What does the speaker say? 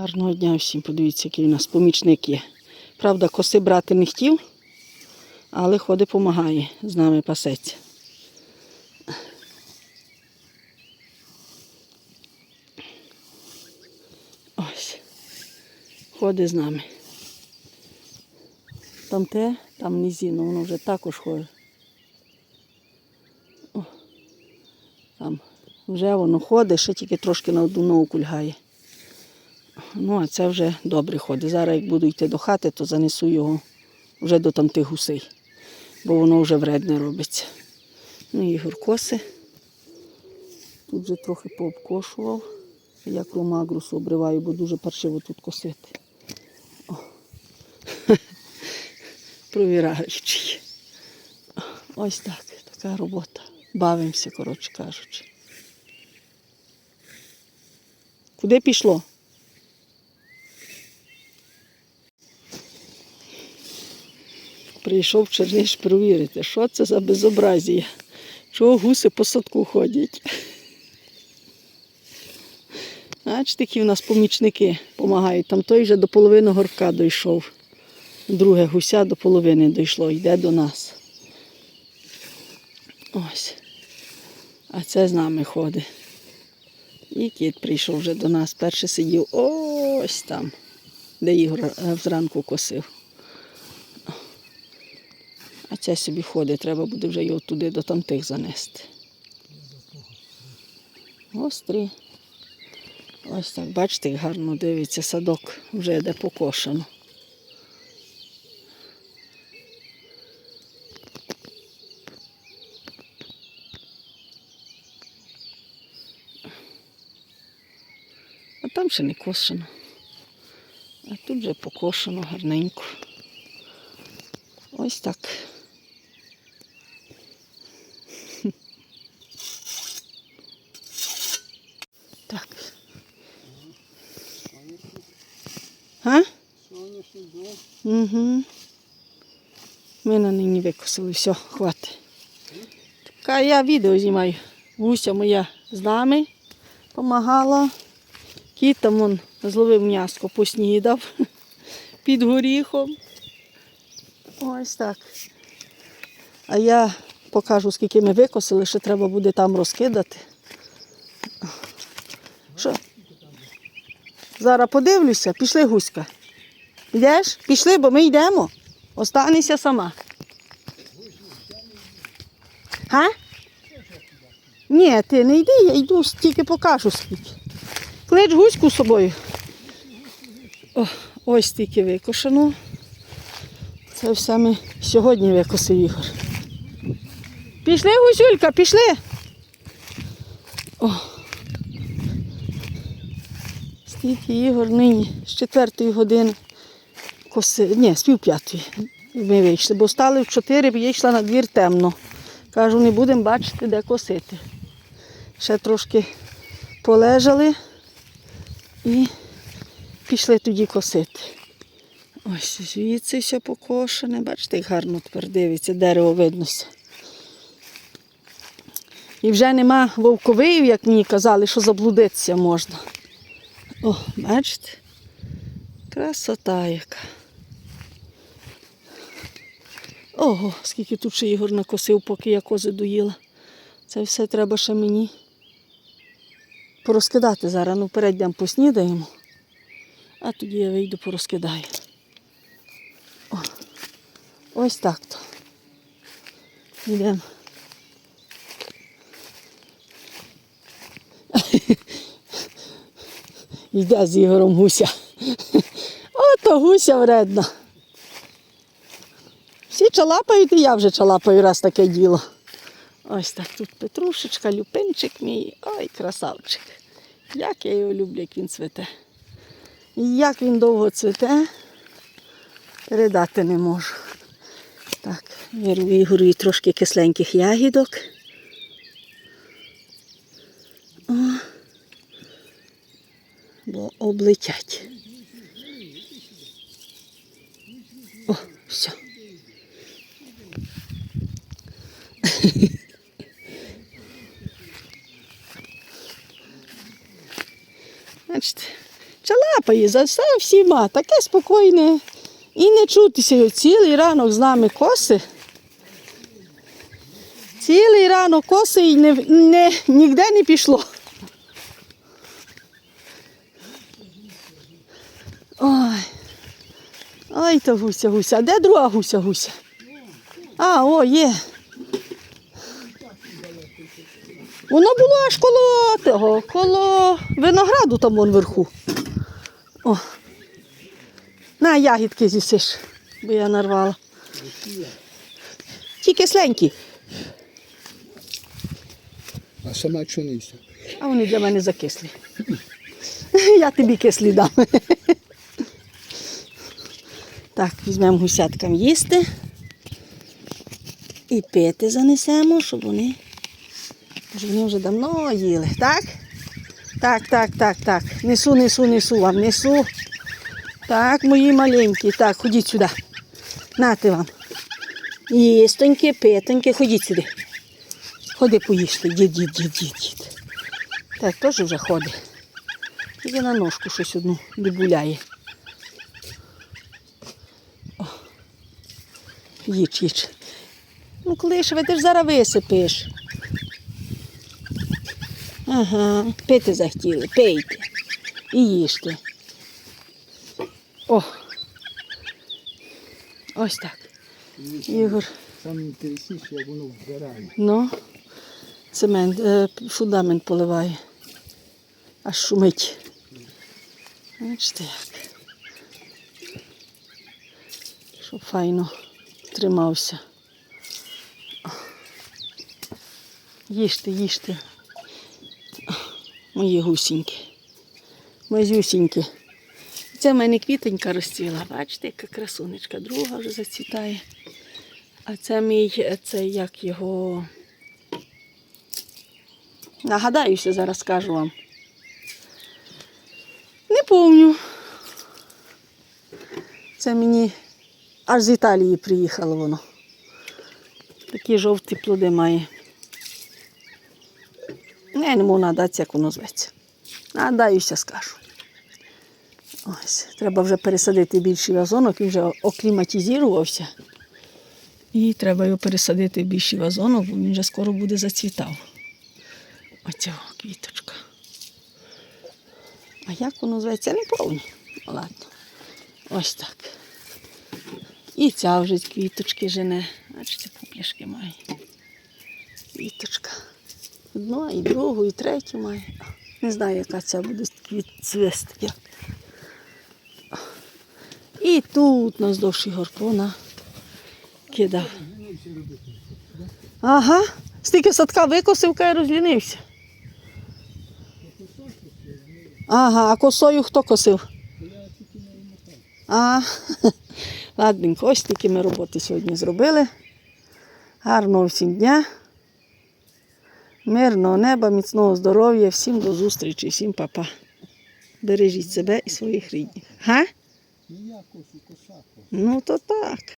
Гарного дня всім. Подивіться, який у нас помічник є. Правда, коси брати не хотів, але ходить, допомагає, з нами пасеться. Ось. Ходить з нами. Там те, там низіно, воно вже також ходить. О, там вже воно ходить, ще тільки трошки на одну ногу кульгає. Ну, а це вже добре ходить. Зараз, як буду йти до хати, то занесу його вже до там тих гусей, бо воно вже вредне робиться. Ну, Ігор коси. Тут вже трохи пообкошував. Я кромагрусу обриваю, бо дуже паршиво тут косити. О. Провіраючий. Ось так, така робота. Бавимося, коротше кажучи. Куди пішло? Прийшов Черниш перевірити, що це за безобразія. Чого гуси по садку ходять. Бачите, які в нас помічники допомагають. Там той вже до половини горка дійшов. Друге гуся до половини дійшло, йде до нас. Ось. А це з нами ходить. І кіт прийшов вже до нас. Перший сидів ось там, де Ігор е, зранку косив. А це собі ходить, треба буде вже його туди до тамтих занести. Гострі. Ось так, бачите, як гарно дивиться, садок вже йде покошено. А там ще не кошено. А тут вже покошено гарненько. Ось. Так. А? Угу. Ми на нині викосили, все, хватить. Така я відео знімаю. Гуся моя з нами допомагала. Кіт там зловив м'яско, поснідав під горіхом. Ось так. А я покажу, скільки ми викосили, ще треба буде там розкидати. Що? Зараз подивлюся, пішли гуська. Йдеш? Пішли, бо ми йдемо. Останешся сама. Га? Ні, ти не йди, я йду, тільки покажу скільки. Клич гуську з собою. О, ось стільки викошено. Це все ми сьогодні викосив Ігор. Пішли, гусюлька, пішли. О. Стільки Ігор нині з четвертої години коси. Ні, з п'ятої ми вийшли, бо стали в чотири, я йшла на двір темно. Кажу, не будемо бачити, де косити. Ще трошки полежали і пішли тоді косити. Ось звідси все покошене. Бачите, як гарно тепер дивиться, дерево виднося. І вже нема вовковиїв, як мені казали, що заблудитися можна. О, бачите? Красота яка. Ого, скільки тут ще Ігор накосив, поки я кози доїла. Це все треба ще мені порозкидати зараз. Ну, йдемо поснідаємо, а тоді я вийду порозкидаю. О, ось так то. Йдемо. Йде з Ігорем гуся. Ото гуся вредна. Всі чалапають, і я вже чалапаю раз таке діло. Ось так тут петрушечка, люпинчик мій. Ой, красавчик. Як я його люблю, як він цвете. І як він довго цвете, передати не можу. Так, вирву Ігорові трошки кисленьких ягідок. О, бо облетять. О, все. Бачите, за все всіма, таке спокійне. І не чутися цілий ранок з нами коси. Цілий ранок коси і не, не, ніде не пішло. Ой. Ой, та гуся, гуся. А де друга гуся, гуся? А, о, є. Воно було аж коло того, коло винограду там вон вверху. О. На ягідки зісиш, бо я нарвала. Ті кисленькі, А сама пшениця. а вони для мене закислі. Я тобі кислі дам. Так, візьмемо гусяткам їсти і пити занесемо, щоб вони, щоб вони вже давно їли. Так? Так, так, так, так. Несу, несу, несу вам, несу. Так, мої маленькі. Так, ходіть сюди. Нате вам. Їстоньки, питоньки, ходіть сюди. Ходи поїжте, дід, дід, дід, дід. Так, теж вже ходить. Тільки на ножку щось одну дебуляє. Їч, їч. Ну, клишеве, ти ж зараз висипиш. Ага, пити захотіли, пийте. І їжте. О. Ось так. Ігор. Саме інтересніше, як воно вбирає. Ну, цемент, е, фундамент поливає. Аж шумить. Бачите як. Щоб файно тримався. Їжте, їжте. Мої гусіньки. Мазюсіньки. Це в мене квітонька розцвіла. Бачите, яка красунечка. Друга вже зацвітає. А це мій, це як його. Нагадаюся, зараз скажу вам. Не помню. Це мені аж з Італії приїхало воно. Такі жовті плоди має. Я можу надатися, як воно зветься. Нагадаюся, скажу. Ось, треба вже пересадити більший вазонок, він вже окліматизувався. І треба його пересадити в більший вазонок, бо він вже скоро буде зацвітав. Оця квіточка. А як воно зветься? Не повні. Ладно. Ось так. І ця вже квіточки жене. Бачите, пуп'яшки має. Квіточка. Одну, і другу, і третю має. Не знаю, яка ця буде квіт І тут наздовж горпона кидав. Ага. Стільки садка викосив, кай розлінився. Ага, а косою хто косив? А, ладненько, ось такі ми роботи сьогодні зробили. Гарного всім дня. Мирного неба, міцного здоров'я, всім до зустрічі, всім па-па. Бережіть себе і своїх рідних. Га? Ну. Ну то так.